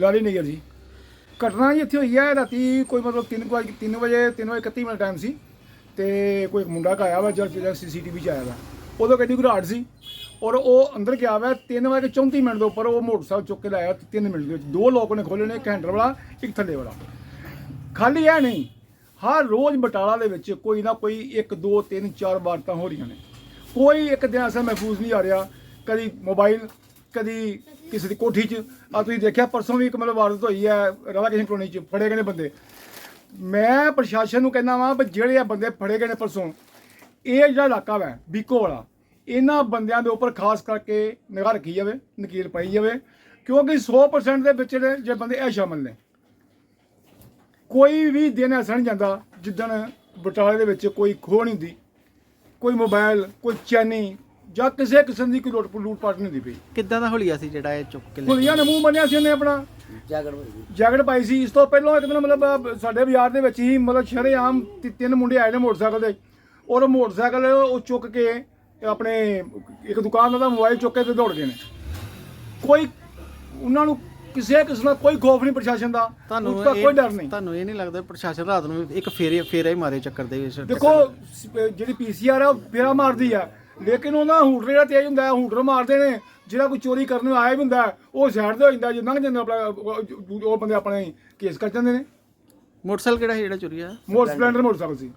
Major ਜੀ ਘਟਨਾ ਜੀ ਇੱਥੇ ਹੋਈ ਹੈ ਰਾਤੀ ਕੋਈ ਮਤਲਬ 3 ਵਜੇ 3 ਵਜੇ 3 ਵਜੇ 31 ਮਿੰਟ ਟਾਈਮ ਸੀ। ਤੇ ਕੋਈ ਇੱਕ ਮੁੰਡਾ ਘਰ ਆਇਆ ਵਾ, ਜਦ ਜਿਹੜਾ ਸੀਸੀਟੀਵੀ 'ਚ ਆਇਆ ਵਾ। ਉਦੋਂ ਗੱਡੀ ਘਰਾਟ ਸੀ। ਔਰ ਉਹ ਅੰਦਰ ਗਿਆ ਵਾ 3 ਵਜੇ 34 ਮਿੰਟ ਦੇ ਉੱਪਰ ਉਹ ਮੋਟਰਸਾਈਕਲ ਚੁੱਕ ਕੇ ਲਾਇਆ 3 ਮਿੰਟ ਦੇ ਵਿੱਚ। ਦੋ ਲੋਕ ਨੇ ਖੋਲ੍ਹੇ ਨੇ, ਇੱਕ ਹੈਂਡਲ ਵਾਲਾ, ਇੱਕ ਥੱਲੇ ਵਾਲਾ। ਖਾਲੀ ਹੈ ਨਹੀਂ। ਹਰ ਰੋਜ਼ ਬਟਾਲਾ ਦੇ ਵਿੱਚ ਕੋਈ ਨਾ ਕੋਈ 1 2 3 4 ਵਾਰਤਾਂ ਹੋ ਰਹੀਆਂ ਨੇ। ਕੋਈ ਇੱਕ ਦਿਨ ਐਸਾ ਮਹਿਫੂਜ਼ ਨਹੀਂ ਆ ਰਿਹਾ। ਕਦੀ ਮੋਬਾਈਲ ਕਦੀ ਕਿਸੇ ਦੀ ਕੋਠੀ 'ਚ। ਆ ਤੁਸੀਂ ਦੇਖਿਆ, ਪਰਸੋਂ ਵੀ ਇੱਕ ਮਤਲਬ ਵਾਰਦਾਤ ਹੋਈ ਹੈ ਰਾਧਾ ਕ੍ਰਿਸ਼ਨ ਕਲੋਨੀ 'ਚ, ਫੜੇ ਗਏ ਨੇ ਬੰਦੇ। ਮੈਂ ਪ੍ਰਸ਼ਾਸਨ ਨੂੰ ਕਹਿੰਦਾ ਵਾਂ ਵੀ ਜਿਹੜੇ ਆ ਬੰਦੇ ਫੜੇ ਗਏ ਨੇ ਪਰਸੋਂ, ਇਹ ਜਿਹੜਾ ਇਲਾਕਾ ਵਾ, ਬੀਕੋ ਵਾਲਾ, ਇਹਨਾਂ ਬੰਦਿਆਂ ਦੇ ਉੱਪਰ ਖਾਸ ਕਰਕੇ ਨਿਗਾਹ ਰੱਖੀ ਜਾਵੇ, ਨਕੀਲ ਪਾਈ ਜਾਵੇ, ਕਿਉਂਕਿ 100% ਦੇ ਵਿੱਚ ਜਿਹੜੇ ਬੰਦੇ ਇਹ ਸ਼ਾਮਲ ਨੇ। ਕੋਈ ਵੀ ਦਿਨ ਐਸਾ ਨਹੀਂ ਜਾਂਦਾ ਜਿੱਦਣ ਬਟਾਲੇ ਦੇ ਵਿੱਚ ਕੋਈ ਖੋਹ ਨਹੀਂ ਹੁੰਦੀ, ਕੋਈ ਮੋਬਾਈਲ ਕੋਈ ਚੈਨੀ ਜਾਂ ਕਿਸੇ ਕਿਸਮ ਦੀ ਕੋਈ ਲੁੱਟ ਲੂਟ ਪਾਟ ਨਹੀਂ ਹੁੰਦੀ ਪਈ। ਕਿੱਦਾਂ ਦਾ ਹੁਲੀਆ ਸੀ ਜਿਹੜਾ ਇਹ ਚੁੱਕ ਕੇ ਲੈ ਹੁਲੀਆ ਨੇ ਮੂੰਹ ਬੰਨਿਆ ਸੀ ਉਹਨੇ ਆਪਣਾ। ਜੈਕਟ ਪਾਈ ਸੀ। ਇਸ ਤੋਂ ਪਹਿਲਾਂ ਇੱਕ ਦਿਨ ਮਤਲਬ ਅਹ, ਸਾਡੇ ਬਾਜ਼ਾਰ ਦੇ ਵਿੱਚ ਹੀ ਮਤਲਬ ਸ਼ਰੇਆਮ ਤੀ- ਤਿੰਨ ਮੁੰਡੇ ਆਏ ਨੇ ਮੋਟਰਸਾਈਕਲ ਦੇ ਔਰ ਉਹ ਮੋਟਰਸਾਈਕਲ ਉਹ ਚੁੱਕ ਕੇ ਆਪਣੇ ਇੱਕ ਦੁਕਾਨ ਦਾ ਮੋਬਾਈਲ ਚੁੱਕ ਕੇ ਤੇ ਦੌੜ ਗਏ ਨੇ। ਕੋਈ ਉਹਨਾਂ ਨੂੰ ਕਿਸੇ ਕਿਸਮ ਦਾ ਕੋਈ ਖੌਫ ਨਹੀਂ ਪ੍ਰਸ਼ਾਸਨ ਦਾ। ਤੁਹਾਨੂੰ ਉਸ ਦਾ ਇਹ- ਕੋਈ ਡਰ ਨਹੀਂ। ਤੁਹਾਨੂੰ ਇਹ ਨਹੀਂ ਲੱਗਦਾ ਪ੍ਰਸ਼ਾਸਨ ਰਾਤ ਨੂੰ ਇੱਕ ਫੇਰੇ ਫੇਰਾ ਹੀ ਮਾਰੇ ਚੱਕਰ ਦੇ ਵਿੱਚ। ਦੇਖੋ ਸ- ਜਿਹੜੀ ਪੀਸੀਆਰ ਆ ਉਹ ਫੇਰਾ ਮਾਰਦੀ ਆ। ਲੇਕਿਨ ਉਹਦਾ ਹੂਟਰ ਜਿਹੜਾ ਤੇਜ਼ ਹੁੰਦਾ ਹੈ ਹੂਟਰ ਮਾਰਦੇ ਨੇ ਜਿਹੜਾ ਕੋਈ ਚੋਰੀ ਕਰਨ ਨੂੰ ਆਇਆ ਵੀ ਹੁੰਦਾ ਹੈ, ਉਹ ਸਾਈਡ ਤੇ ਹੋ ਜਾਂਦਾ ਜੇ ਲੰਘ ਜਾਂਦਾ ਆਪਣਾ ਉਹ- ਉਹ ਬੰਦੇ ਆਪਣੇ ਕੇਸ ਕਰ ਜਾਂਦੇ ਨੇ। ਮੋਟਰਸਾਈਕਲ ਕਿਹੜਾ ਸੀ ਜਿਹੜਾ ਚੋਰੀ ਆ ਮੋਟਰ ਸਪਲੈਂਡਰ ਮੋਟਰਸਾਈਕਲ ਸੀ।